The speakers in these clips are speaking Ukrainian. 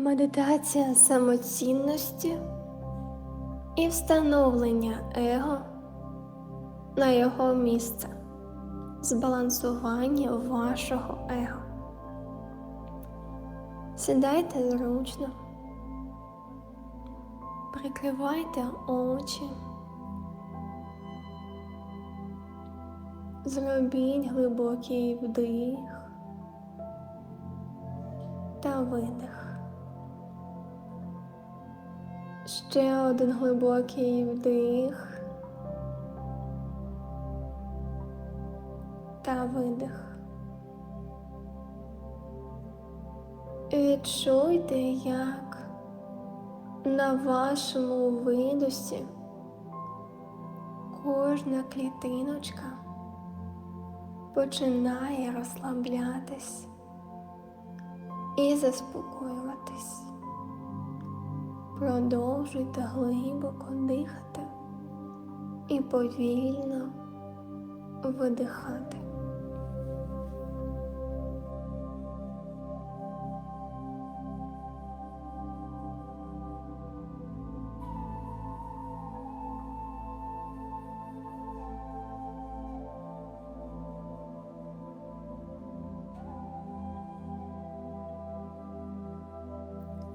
Медитація самоцінності і встановлення его на його місце, збалансування вашого его. Сідайте зручно, прикривайте очі, зробіть глибокий вдих та видих. Ще один глибокий вдих та видих. Відчуйте, як на вашому видосі кожна клітиночка починає розслаблятись і заспокоюватись. Продовжуйте глибоко дихати і повільно видихати.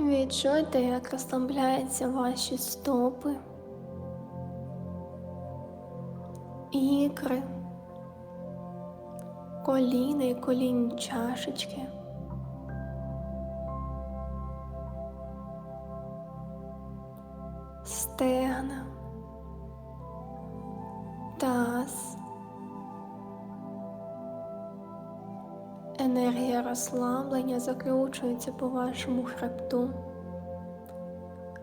Відчуйте, як розслабляються ваші стопи, ікри, коліна і колінні чашечки. Стегна, розслаблення закручується по вашому хребту,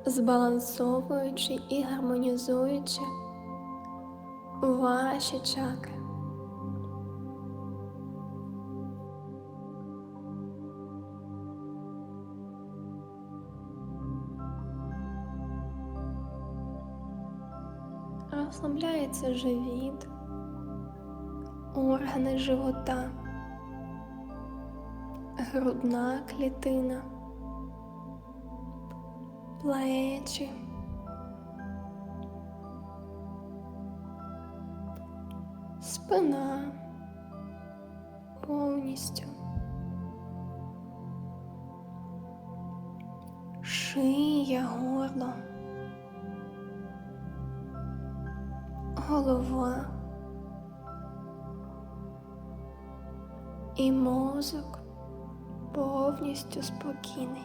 збалансовуючи і гармонізуючи ваші чакри. Розслабляється живіт, органи живота, грудна клітина, плечі, спина повністю, шия, горло. голова. І мозок повністю спокійний.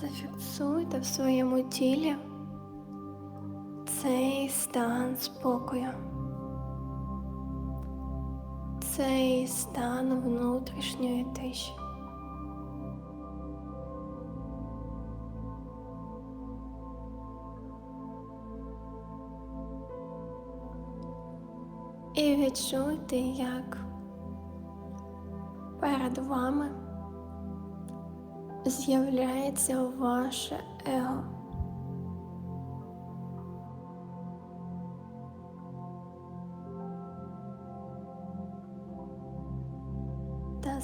Зафіксуйте в своєму тілі цей стан спокою, цей стан внутрішньої тиші. І відчуйте, як перед вами з'являється ваше его.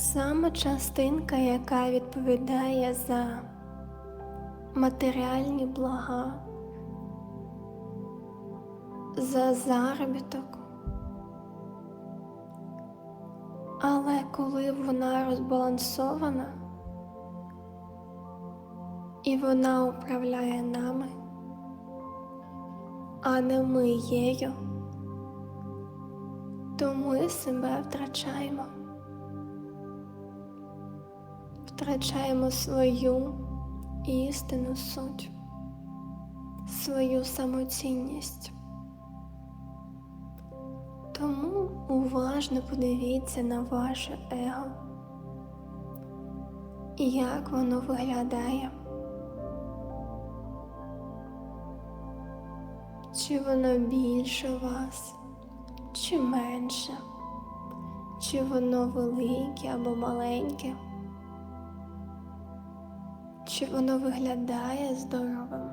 Та сама частинка, яка відповідає за матеріальні блага, за заробіток. Але коли вона розбалансована і вона управляє нами, а не ми єю, то ми себе втрачаємо. Втрачаємо свою істинну суть, свою самоцінність. Тому уважно подивіться на ваше его, і як воно виглядає. Чи воно більше вас, чи менше, чи воно велике або маленьке. Чи воно виглядає здоровим.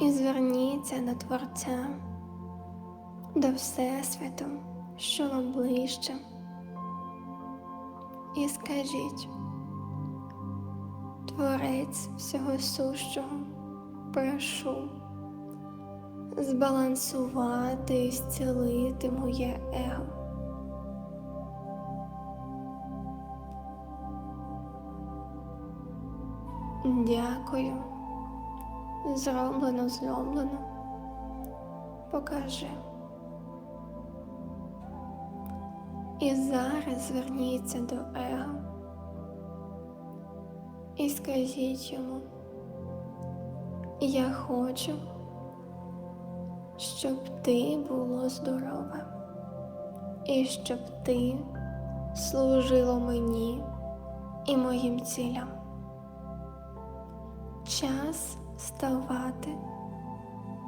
І зверніться до Творця, до Всесвіту, що вам ближче. І скажіть, Творець всього сущого, прошу збалансувати і зцілити моє его. Дякую. Зроблено, зроблено. Покажи. І зараз зверніться до Его і скажіть йому, я хочу, щоб ти було здорове, і щоб ти служило мені і моїм цілям. Час ставати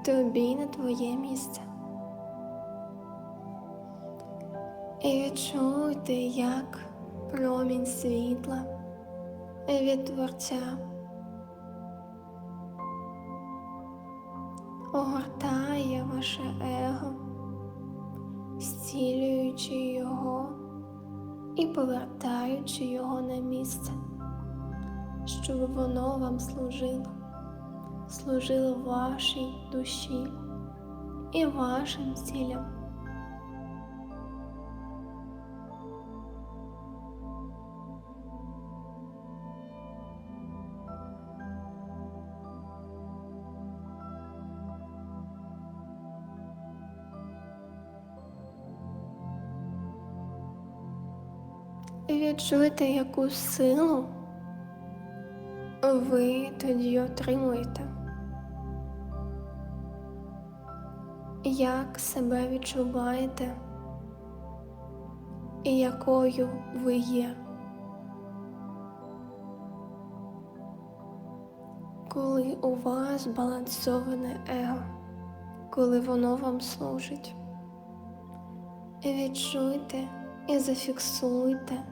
тобі на твоє місце. І відчуйте, як промінь світла від Творця огортає ваше его, зцілюючи його і повертаючи його на місце, щоб воно вам служило служило вашій душі і вашим цілям. Відчуйте, яку силу ви тоді отримуєте. як себе відчуваєте і якою ви є. Коли у вас балансоване его, коли воно вам служить, відчуйте і зафіксуйте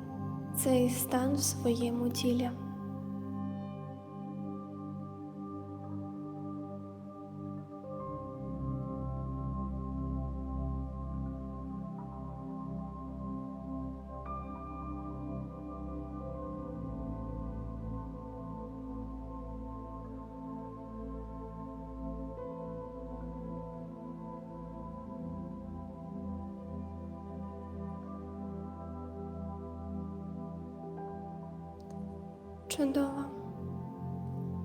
цей стан в своєму тілі. Чудово.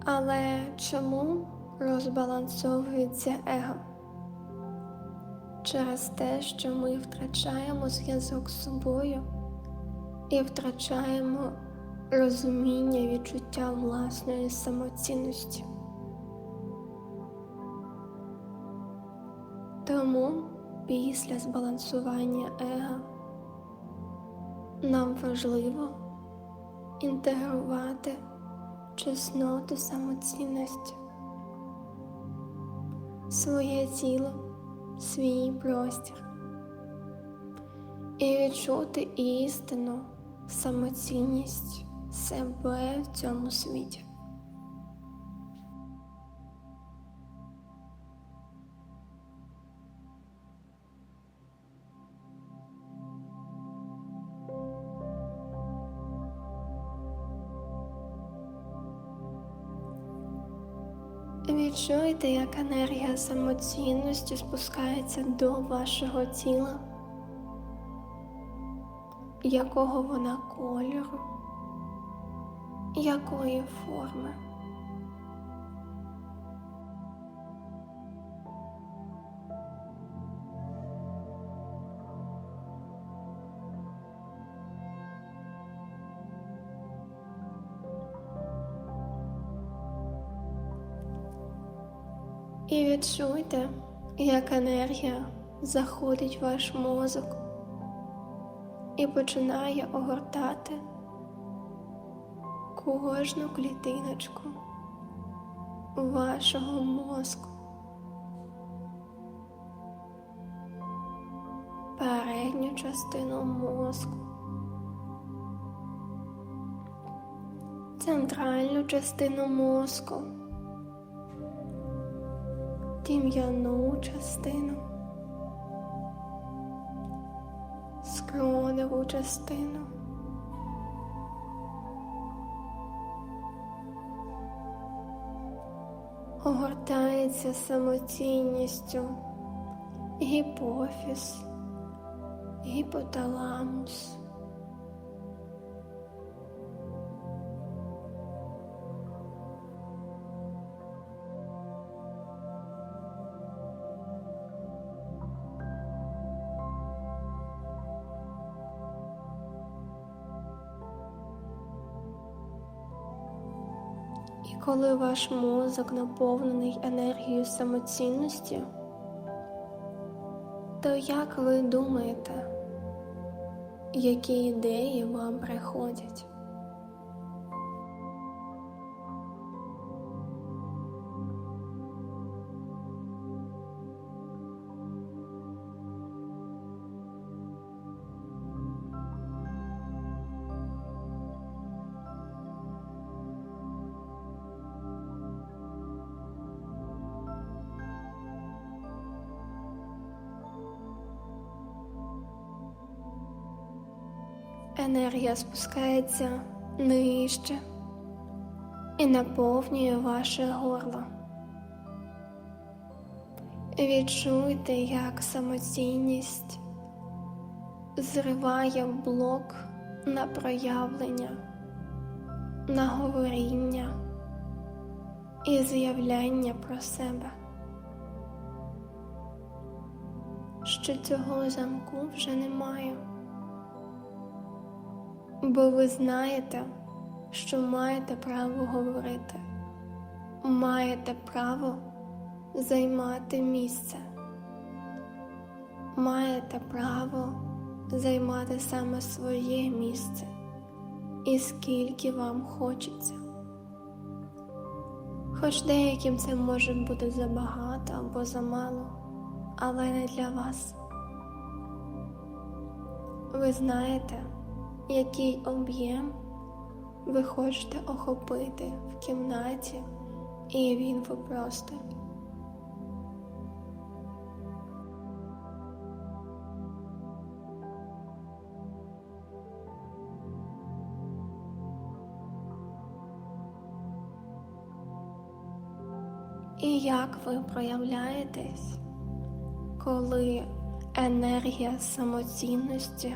Але чому розбалансовується его? Через те, що ми втрачаємо зв'язок з собою і втрачаємо розуміння відчуття власної самоцінності. Тому після збалансування его нам важливо інтегрувати чесноту самоцінності, своє тіло, свій простір і відчути істину, самоцінність себе в цьому світі. Відчуйте, як енергія самоцінності спускається до вашого тіла, якого вона кольору, якої форми. І відчуйте, як енергія заходить в ваш мозок і починає огортати кожну клітиночку вашого мозку. Передню частину мозку, центральну частину мозку, тім'яну частину, скроневу частину. Огортається самоцінністю гіпофіз, гіпоталамус. Коли ваш мозок наповнений енергією самоцінності, то як ви думаєте, які ідеї вам приходять? Енергія спускається нижче і наповнює ваше горло. Відчуйте, як самоцінність зриває блок на проявлення, на говоріння і з'являння про себе. Що цього замку вже немає бо ви знаєте, що маєте право говорити, маєте право займати місце, маєте право займати саме своє місце і скільки вам хочеться. Хоч деяким це може бути забагато або замало, але не для вас. Ви знаєте, який об'єм ви хочете охопити в кімнаті, і він випростить. І як ви проявляєтесь, коли енергія самоцінності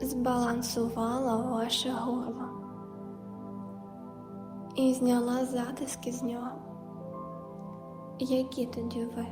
збалансувала ваше горло і зняла затиски з нього. Які тоді ви?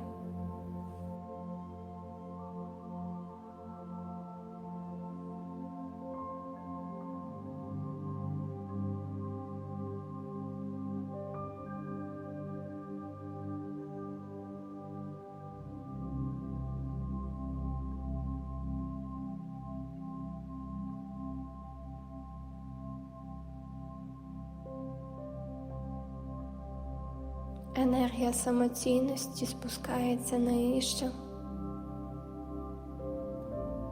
Енергія самоцінності спускається нижче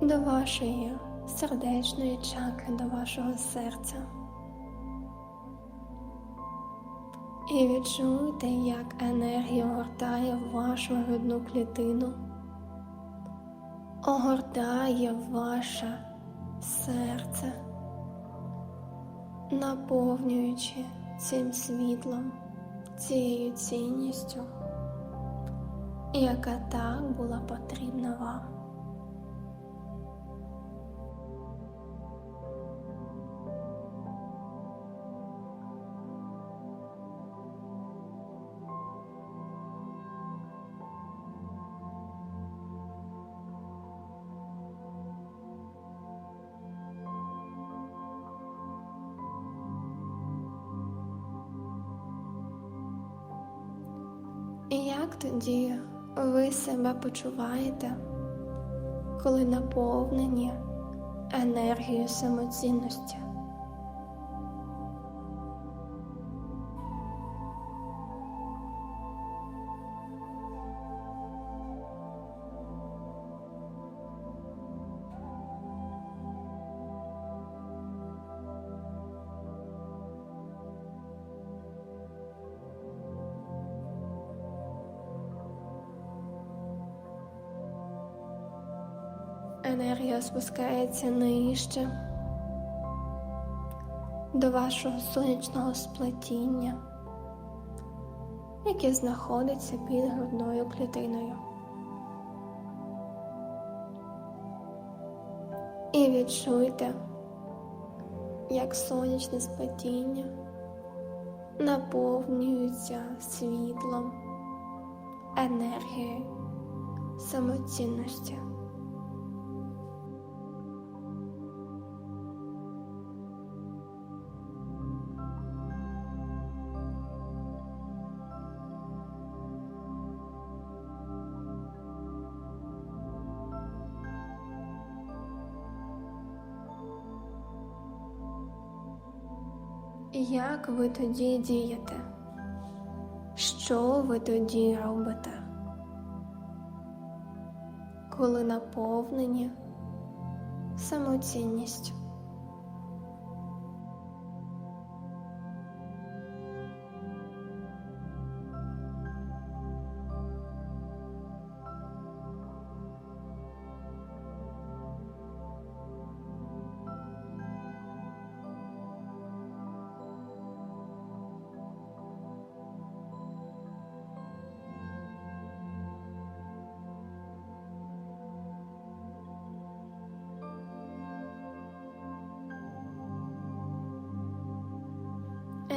до вашої сердечної чакри, до вашого серця. І відчуйте, як енергія огортає вашу грудну клітину, огортає ваше серце, наповнюючи цим світлом цією цінністю, яка так була потрібна вам. І як тоді ви себе почуваєте, коли наповнені енергією самоцінності? Енергія спускається нижче до вашого сонячного сплетіння, яке знаходиться під грудною клітиною. І відчуйте, як сонячне сплетіння наповнюється світлом, енергією, самоцінності. Як ви тоді дієте? Що ви тоді робите? Коли наповнені самоцінністю?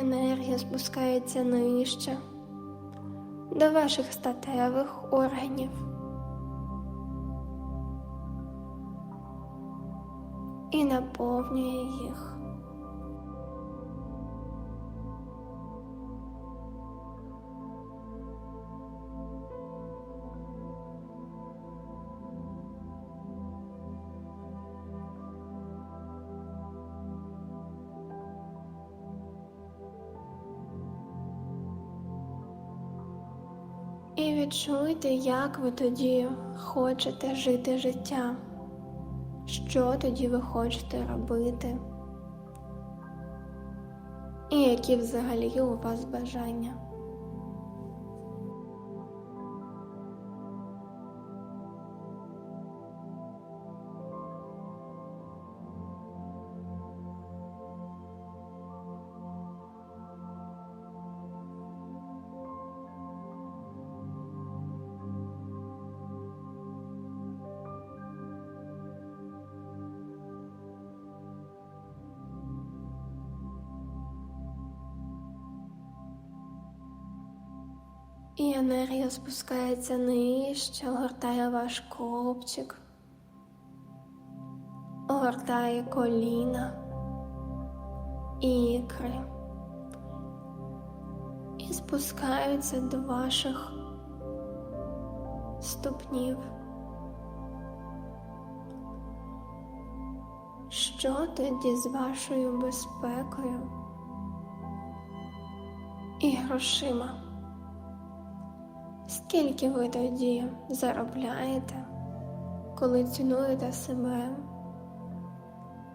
Енергія спускається нижче до ваших статевих органів. І наповнює їх. І відчуйте, як ви тоді хочете жити життя, що тоді ви хочете робити, і які взагалі у вас бажання. І енергія спускається нижче, огортає ваш копчик, огортає коліна, ікри і спускаються до ваших ступнів. Що тоді з вашою безпекою і грошима? Скільки ви тоді заробляєте, коли цінуєте себе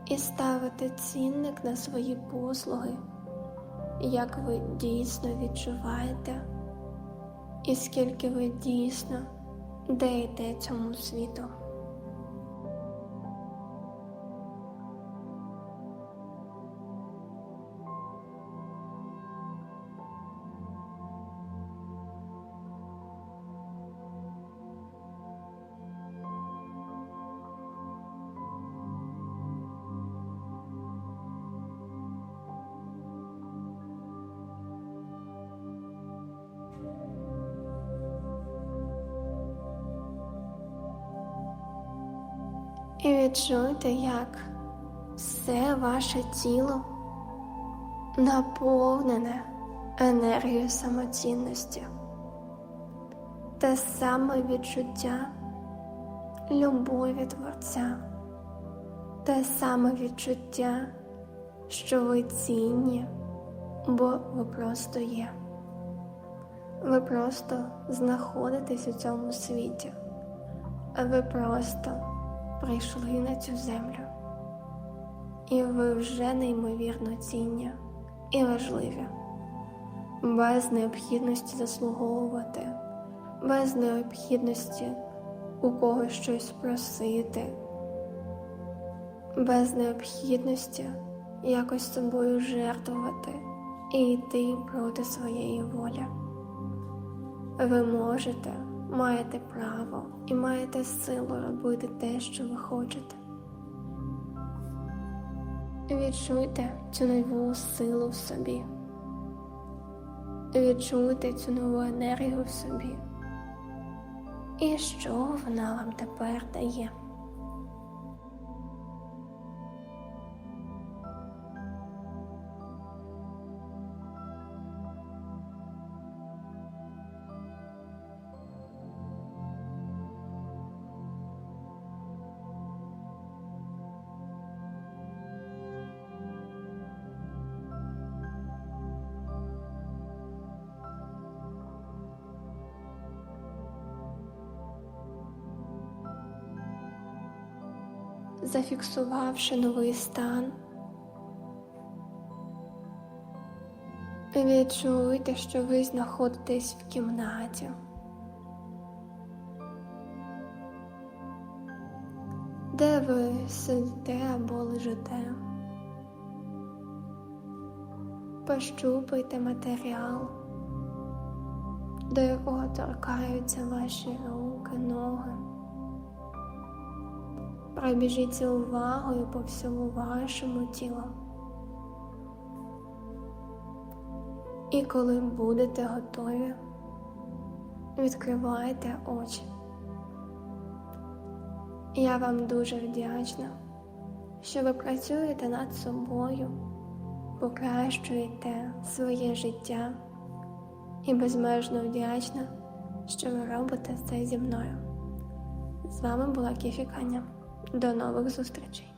і ставите цінник на свої послуги, як ви дійсно відчуваєте, і скільки ви дійсно даєте цьому світу? І відчуйте, як все ваше тіло наповнене енергією самоцінності, те саме відчуття любові Творця, те саме відчуття, що ви цінні, бо ви просто є. Ви просто знаходитесь у цьому світі, ви просто прийшли на цю землю. І ви вже неймовірно цінні і важливі, без необхідності заслуговувати, без необхідності у когось щось просити, без необхідності якось собою жертвувати і йти проти своєї волі. Ви можете, маєте право і маєте силу робити те, що ви хочете. Відчуйте цю нову силу в собі. Відчуйте цю нову енергію в собі. І що вона вам тепер дає? Зафіксувавши новий стан. Відчуйте, що ви знаходитесь в кімнаті. Де ви сидите або лежите? Пощупайте матеріал, до якого торкаються ваші руки, ноги. Пробіжіться увагою по всьому вашому тілу. І коли будете готові, відкривайте очі. Я вам дуже вдячна, що ви працюєте над собою, покращуєте своє життя і безмежно вдячна, що ви робите це зі мною. З вами була Кіфі Каня. До нових зустрічей!